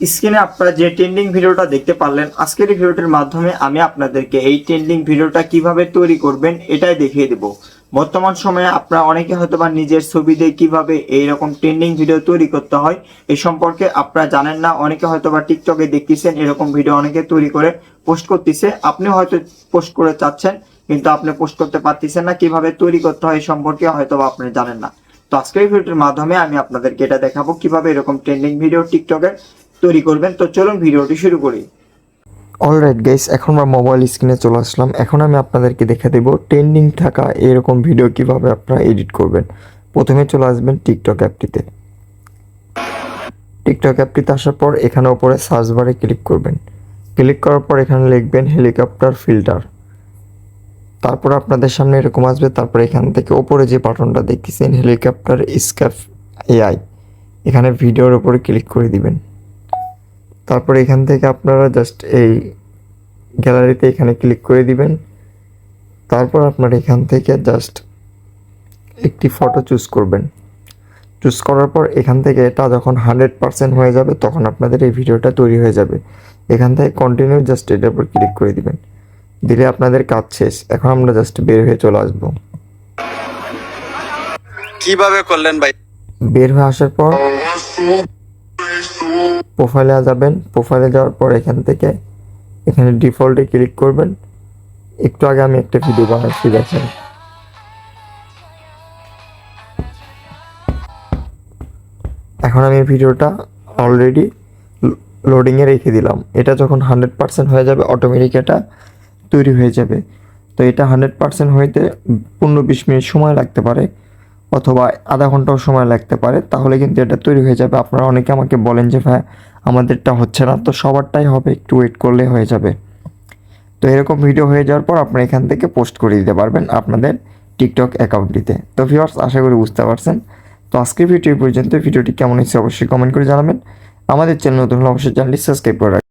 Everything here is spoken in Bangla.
স্ক্রিনে আপনারা যে ট্রেন্ডিং ভিডিওটা দেখতে পারলেন, আজকের এই ভিডিওটির মাধ্যমে আমি আপনাদেরকে এই ট্রেন্ডিং ভিডিওটা কীভাবে তৈরি করবেন এটাই দেখিয়ে দেব। বর্তমান সময়ে আপনারা অনেকে হয়তো বা নিজের ছবি দিয়ে কীভাবে এইরকম ট্রেন্ডিং ভিডিও তৈরি করতে হয় এই সম্পর্কে আপনারা জানেন না। অনেকে হয়তো বা টিকটকে দেখতেছেন, এরকম ভিডিও অনেকে তৈরি করে পোস্ট করতেছে। আপনি হয়তো পোস্ট করে চাচ্ছেন, কিন্তু আপনি পোস্ট করতে পারতেছেন না। কীভাবে তৈরি করতে হয় সম্পর্কে হয়তো বা আপনি জানেন না। তো আজকের ভিডিওটির মাধ্যমে আমি আপনাদেরকে এটা দেখাবো, কীভাবে এরকম ট্রেন্ডিং ভিডিও টিকটকে তৈরি করবেন। তো চলুন ভিডিওটি শুরু করি। অলরাইট গাইস এখন আমরা মোবাইল স্ক্রিনে চলে আসলাম। এখন আমি আপনাদেরকে দেখে দেব ট্রেন্ডিং থাকা এরকম ভিডিও কীভাবে আপনারা এডিট করবেন। প্রথমে চলে আসবেন টিকটক অ্যাপটিতে টিকটক অ্যাপটিতে আসার পর এখানে উপরে সার্চ বারে ক্লিক করবেন। ক্লিক করার পর এখানে লিখবেন হেলিকপ্টার ফিল্টার তারপর আপনাদের সামনে এরকম আসবে। তারপর এখান থেকে ওপরে যে বাটনটা দেখতেছেন হেলিকপ্টার স্ক্যাপ এআই এখানে ভিডিওর উপরে ক্লিক করে দিবেন। তারপর এখান থেকে আপনারা জাস্ট এই গ্যালারিতে এখানে ক্লিক করে দিবেন। তারপর আপনারা এখান থেকে জাস্ট একটি ফটো চুজ করবেন। চুজ করার পর এখান থেকে এটা যখন হান্ড্রেড পার্সেন্ট হয়ে যাবে তখন আপনাদের এই ভিডিওটা তৈরি হয়ে যাবে। এখান থেকে কন্টিনিউ জাস্ট এটার উপর ক্লিক করে দিবেন। দিলে আপনাদের কাজ শেষ। এখন আমরা জাস্ট বের হয়ে চলে আসব। কীভাবে করলেন ভাই? বের হয়ে আসার পর প্রোফাইলে যাবেন, প্রোফাইলে যাওয়ার পর এখান থেকে এখানে ডিফল্টে ক্লিক করবেন। একটু আগে আমি একটা ভিডিও বানাচ্ছি, দেখেন। এখন আমি ভিডিওটা অলরেডি লোডিংয়ে রেখে দিলাম। এটা যখন হান্ড্রেড পার্সেন্ট হয়ে যাবে অটোমেটিক এটা তৈরি হয়ে যাবে। তো এটা হান্ড্রেড পার্সেন্ট হইতে পনেরো বিশ মিনিট সময় লাগতে পারে। অথবা আধা ঘন্টাও সময় লাগতে পারে, তাহলে কিন্তু এটা তৈরি হয়ে যাবে। আপনারা অনেকে আমাকে বলেন যে, ভাই, আমাদেরটা হচ্ছে না। তো সবারটাই হবে, একটু ওয়েট করলে হয়ে যাবে। তো এরকম ভিডিও হয়ে যাওয়ার পর আপনারা এখান থেকে পোস্ট করে দিতে পারবেন আপনাদের টিকটক অ্যাকাউন্টটিতে তো ভিউয়ার্স আশা করি বুঝতে পারছেন। তো আজকের ভিডিও পর্যন্ত। ভিডিওটি কেমন হয়েছে অবশ্যই কমেন্ট করে জানাবেন। আমাদের চ্যানেল নতুন হলে অবশ্যই চ্যানেলটি সাবস্ক্রাইব করে